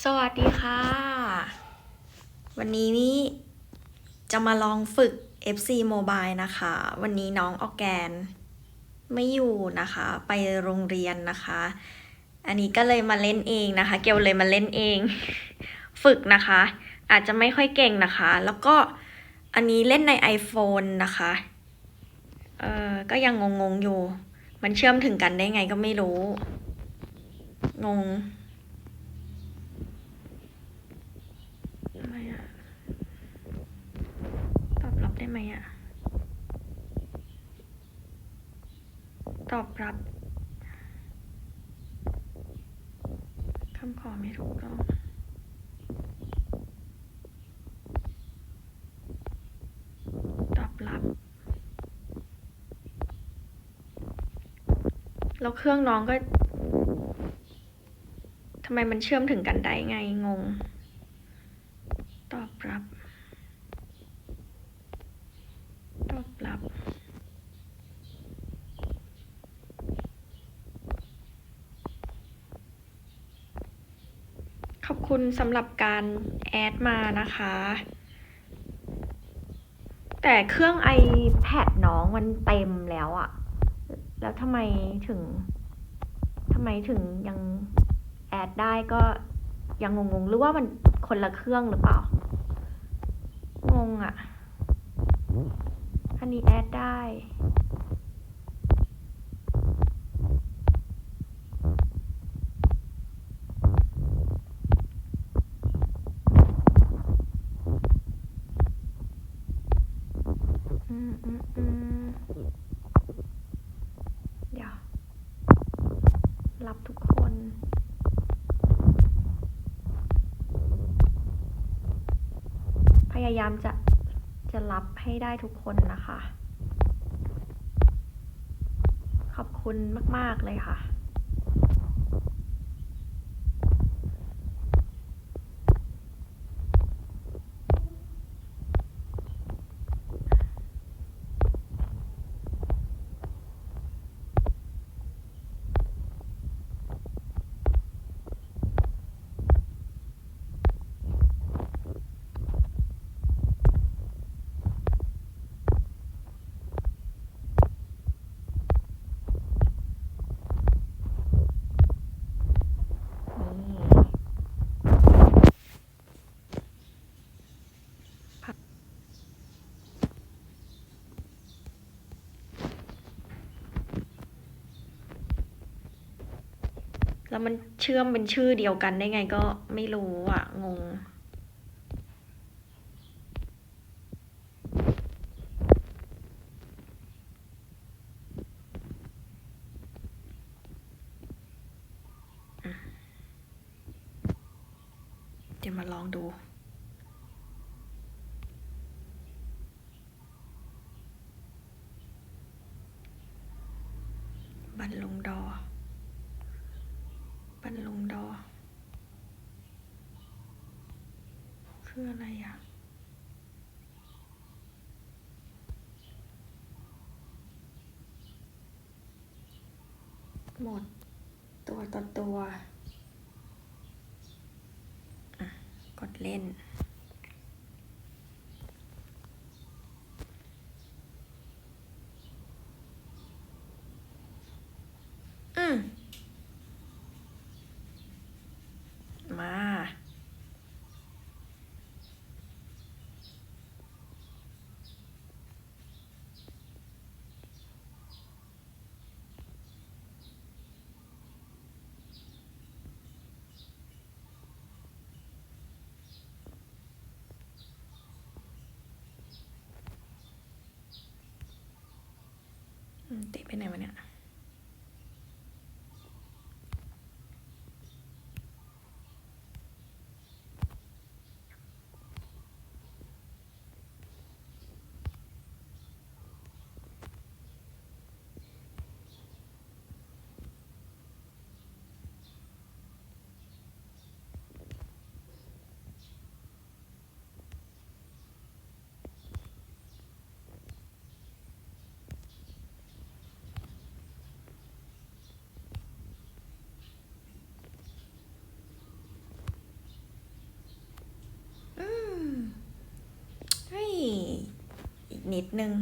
สวัสดีค่ะ วันนี้นี่จะมาลองฝึก FC Mobile นะคะ วันนี้น้องออแกน ไม่อยู่นะคะ ไปโรงเรียนนะคะ อันนี้ก็เลยมาเล่นเองนะคะ เกลเลยมาเล่นเอง ฝึกนะคะ อาจจะไม่ค่อยเก่งนะคะ แล้วก็อันนี้เล่นใน iPhone นะคะ เออก็ยังงงๆอยู่ มันเชื่อมถึงกันได้ไงก็ไม่รู้ งง ทำไมอะตอบรับ ได้ไหมอะตอบรับคำขอไม่ถูกต้องตอบรับ แล้วเครื่องน้องก็ทำไมมันเชื่อมถึงกันได้ไงงง ตอบรับ ตอบรับ ข อบคุณสำหรับการแอดมานะคะ แต่เครื่อง iPad น้องมันเต็มแล้วอะแล้วทำไมถึงทำไมถึงยังแอดได้ก็ยังงงๆ หรือว่ามันคนละเครื่องหรือเปล่า งงอะ่ะ อันนี้แอดได้ อืมอืมอืมเดี๋ยว รับทุกคน พยายามจะจะรับให้ได้ทุกคนนะคะ ขอบคุณมาก ๆ เลยค่ะ นี่พัก แล้วมันเชื่อมเป็นชื่อเดียวกันได้ไงก็ไม่รู้อะ งง เดี๋ยวมาลองดูบันลงดอันลงดอ คืออะไรอะ หมด ตัวต่อตัว อะ กดเล่น อืม มา เตะไปไหนวะเนี่ย นิดนึง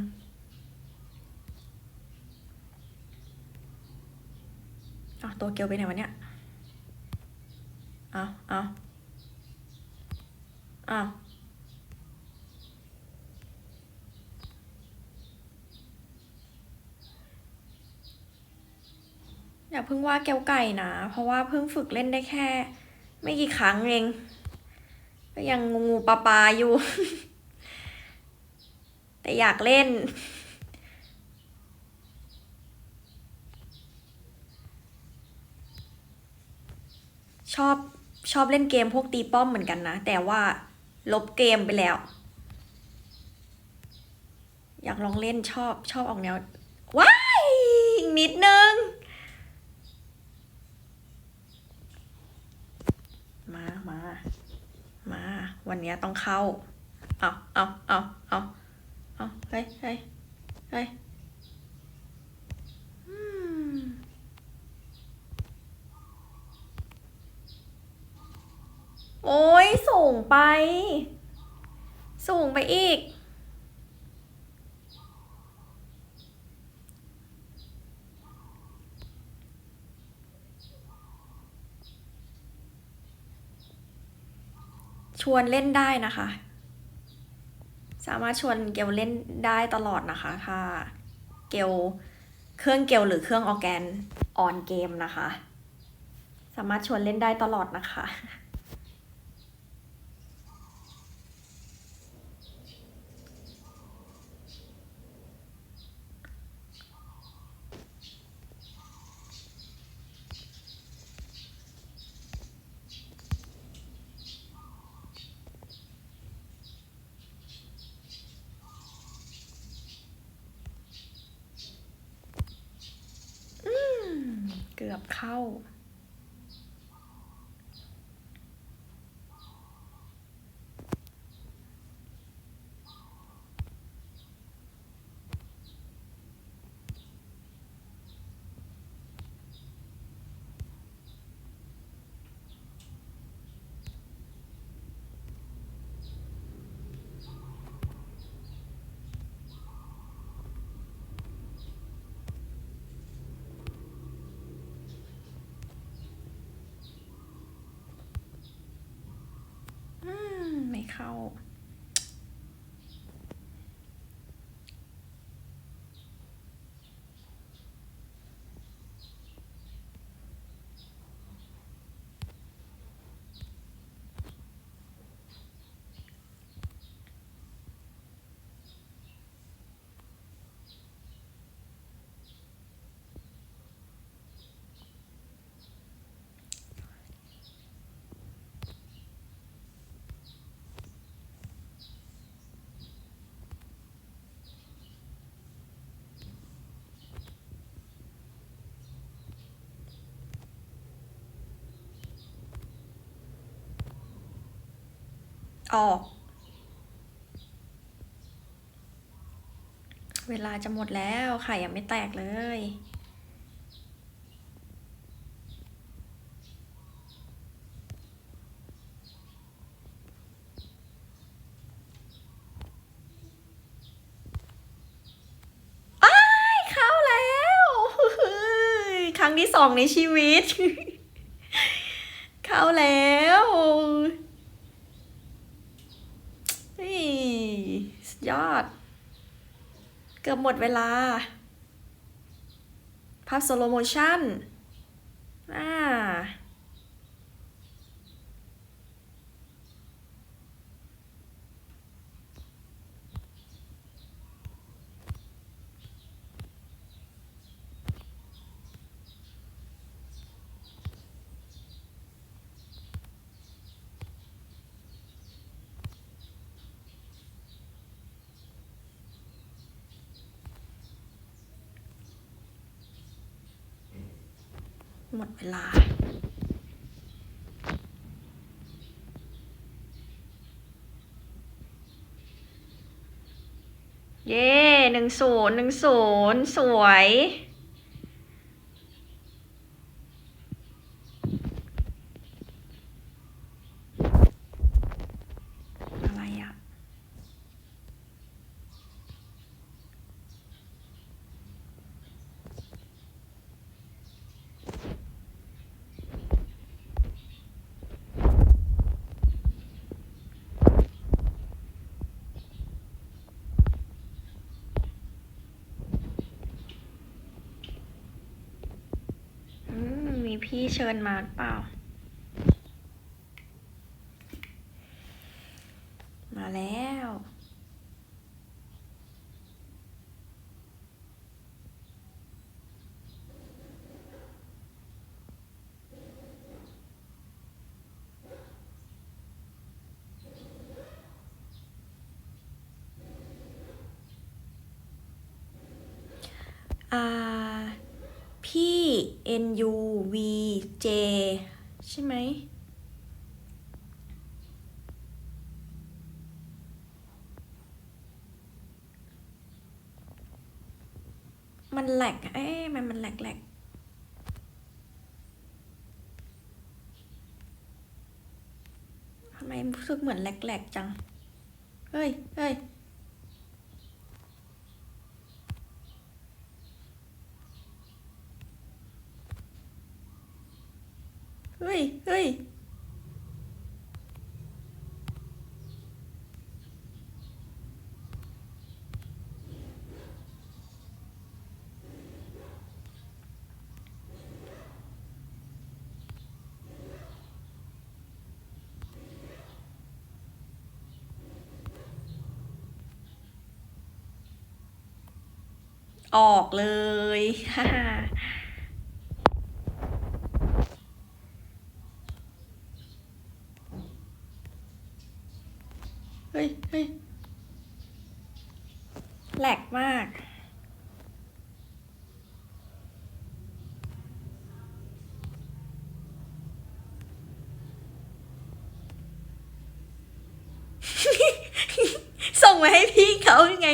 เอาตัวเกลไปไหนวะเนี่ยเอาเอาเอาอย่าเพิ่งว่าเกลไก่นะ เพราะว่าเพิ่งฝึกเล่นได้แค่ ไม่กี่ครั้งเอง ก็ยังงูปลาปลาอยู่ แต่อยากเล่น ชอบชอบเล่นเกมพวกตีป้อมเหมือนกันนะ แต่ว่าลบเกมไปแล้ว อยากลองเล่นชอบชอบออกแนวว้ายอีกนิดนึง มามามา วันนี้ต้องเข้า เอาเอาเอาเอา เอาเฮ้ยเฮ้ยเฮ้ยโอ้ยสูงไป สูงไปอีก ชวนเล่นได้นะคะ สามารถชวนเกลเล่นได้ตลอดนะคะ ถ้าเกลเครื่องเกลหรือเครื่องออแกนออนเกมนะคะ สามารถชวนเล่นได้ตลอดนะคะ อืม เข้า อื ม ออก เวลาจะหมดแล้วไข่ยังไม่แตกเลยอ้ายเข้าแล้วเฮ้ยครั้งที่สองในชีวิต เข้าแล้วนี่สุด ยอด เกือบหมดเวลา ภาพโซโลโมชั่นอ่า หมดเวลา เย้หนึ่งศูนย์หนึ่งศูนย์สวย อะไรอะ พี่เชิญมาหรือเปล่า มาแล้ว อ่า พี่ N U V J ใช่ไหม มันแหลก เอ๊ะมันมันแหลกแหลกทำไมรู้สึกเหมือนแหลกแหลกจัง เฮ้ย เฮ้ย เฮ้ยเฮ้ยออกเลยฮ่าฮ่าเฮ้ย เฮ้ย แหลกมาก ส่งมาให้พี่เขายังไง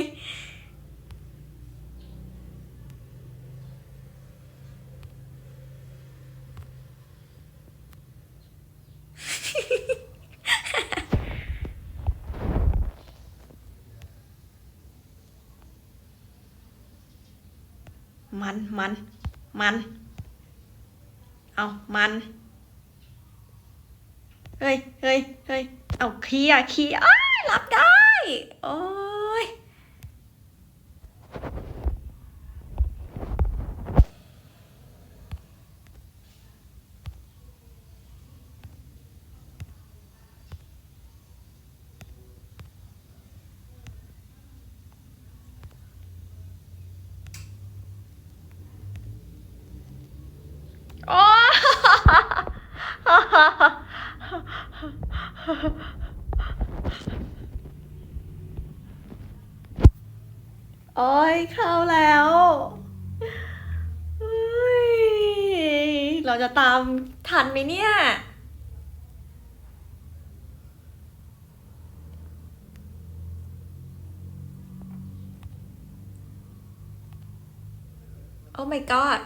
มันมัน มัน เอามัน เฮ้ยเฮ้ยเฮ้ยเอาเคลียร์เคลียร์รับได้ โอ้ โอ้ยเข้าแล้วเราจะตามทันไหมเนี่ยโอ้ my god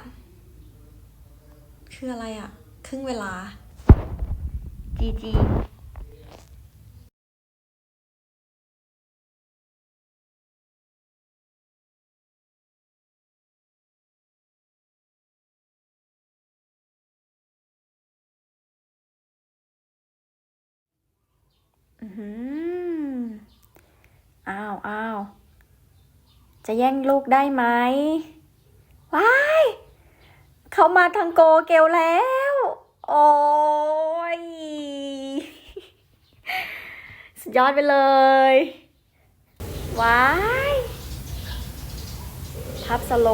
คืออะไรอะครึ่งเวลา GG อือหืออ้าวอ้าว จะแย่งลูกได้ไหมว้าย เขามาทางโกเกลแล้ว โอ้ยสุดยอดไปเลย ว้ายทับสโล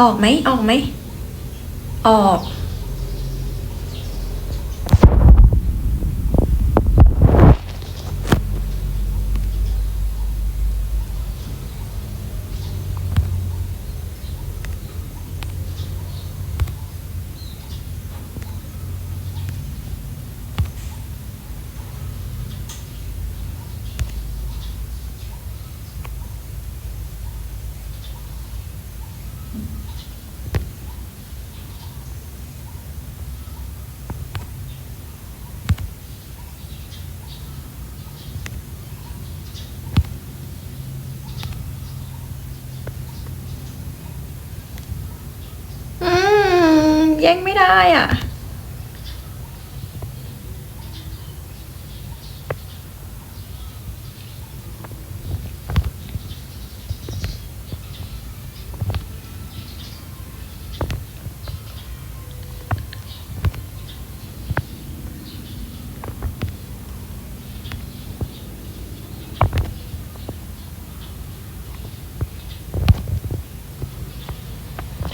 ออกไหมออกไหมออก งไม่ได้อะ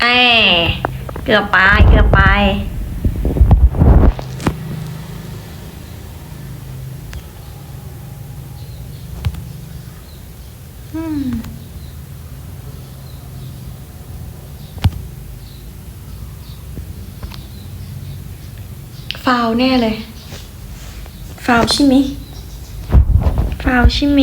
แอบเกือบไป เกือบไป อืม ฟาวแน่เลย ฟาวใช่ไหมฟาวใช่ไหม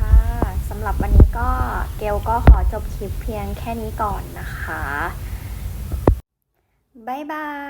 ค่ะสำหรับวันนี้ก็เกลก็ขอจบค ลิปเพียงแค่นี้ก่อนนะคะ บ๊ายบาย